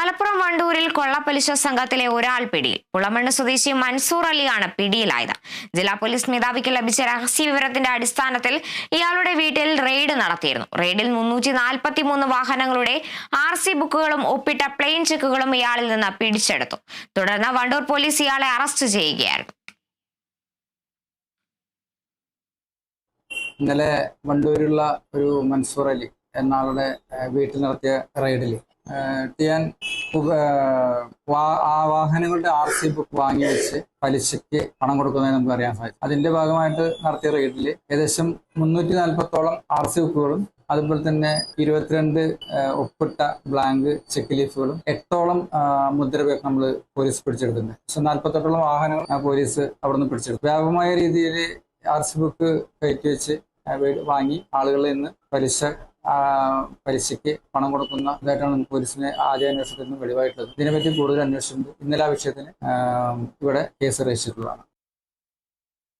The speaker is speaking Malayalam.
മലപ്പുറം വണ്ടൂരിൽ കൊള്ളപ്പലിശ സംഘത്തിലെ ഒരാൾ പിടിയിൽ. പുളമണ്ണ് സ്വദേശി മൻസൂർ അലിയാണ് പിടിയിലായത്. ജില്ലാ പോലീസ് മേധാവിക്ക് ലഭിച്ച രഹസ്യ വിവരത്തിന്റെ അടിസ്ഥാനത്തിൽ ഇയാളുടെ വീട്ടിൽ റെയ്ഡ് നടത്തിയിരുന്നു. റെയ്ഡിൽ മുന്നൂറ്റി നാൽപ്പത്തി മൂന്ന് വാഹനങ്ങളുടെ ആർ ബുക്കുകളും ഒപ്പിട്ട പ്ലെയിൻ ചെക്കുകളും ഇയാളിൽ നിന്ന് പിടിച്ചെടുത്തു. തുടർന്ന് വണ്ടൂർ പോലീസ് ഇയാളെ അറസ്റ്റ് ചെയ്യുകയായിരുന്നു. ഇന്നലെ വണ്ടൂരിലുള്ള ഒരു മൻസൂർ അലി എന്ന ആളുടെ വീട്ടിൽ നടത്തിയ റെയ്ഡിൽ ടിയാൻ ആ വാഹനങ്ങളുടെ ആർ സി ബുക്ക് വാങ്ങി വെച്ച് പലിശയ്ക്ക് പണം കൊടുക്കുന്നതായി നമുക്ക് അറിയാൻ സാധിക്കും അതിന്റെ ഭാഗമായിട്ട് നടത്തിയ റെയ്ഡിൽ ഏകദേശം മുന്നൂറ്റി നാൽപ്പത്തോളം ആർ സി ബുക്കുകളും അതുപോലെ തന്നെ ഇരുപത്തിരണ്ട് ഒപ്പിട്ട ബ്ലാങ്ക് ചെക്ക് ലീഫുകളും എട്ടോളം മുദ്രകൾ നമ്മൾ പോലീസ് പിടിച്ചെടുത്തിട്ടുണ്ട്. പക്ഷെ നാൽപ്പത്തെട്ടോളം വാഹനങ്ങൾ പോലീസ് അവിടെ നിന്ന് പിടിച്ചെടുത്തു. വ്യാപകമായ രീതിയിൽ ആർ സി ബുക്ക് കയറ്റി വെച്ച് വാങ്ങി ആളുകളിൽ നിന്ന് പലിശ പലിശയ്ക്ക് പണം കൊടുക്കുന്ന ഇതായിട്ടാണ് പോലീസിനെ ആദ്യ അന്വേഷണത്തിൽ നിന്ന് വെളിവായിട്ടുള്ളത്. ഇതിനെപ്പറ്റി കൂടുതൽ അന്വേഷിച്ചിട്ടുണ്ട്. ഇന്നലെ ആ വിഷയത്തിന് ഇവിടെ കേസ് രജിസ്റ്റർ ചെയ്തിട്ടുള്ളതാണ്